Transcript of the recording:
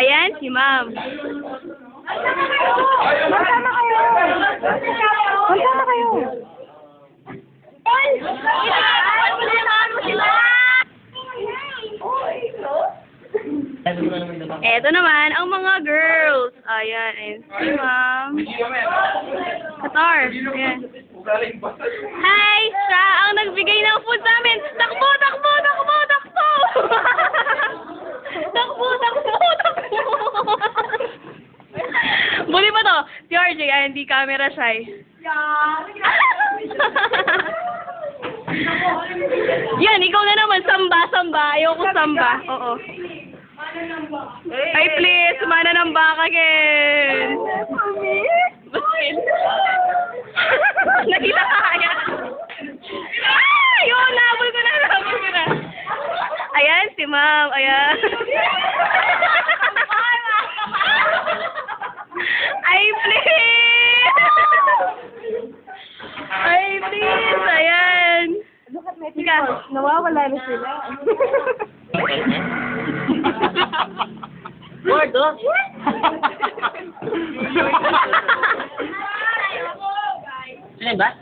Ayan, si ma'am. Magkama kayo. Magkama kayo. Eto naman, ang mga girls. Ayan, ayan si ma'am. Qatar. Ayan. Hi! To. Si RJ, ay hindi camera shy. Yan, ikaw na naman. Samba, samba. Ayoko samba. Oo. Ay, please. Sumana ng baka again. Nakita ka kaya. Ay, yun. Nabol ko na. Nabol ko na. Ayan, si ma'am. Ayan. Ay, please. Ay, please. Ayan. People. Nawawala na sila. Word, oh. Sino ba?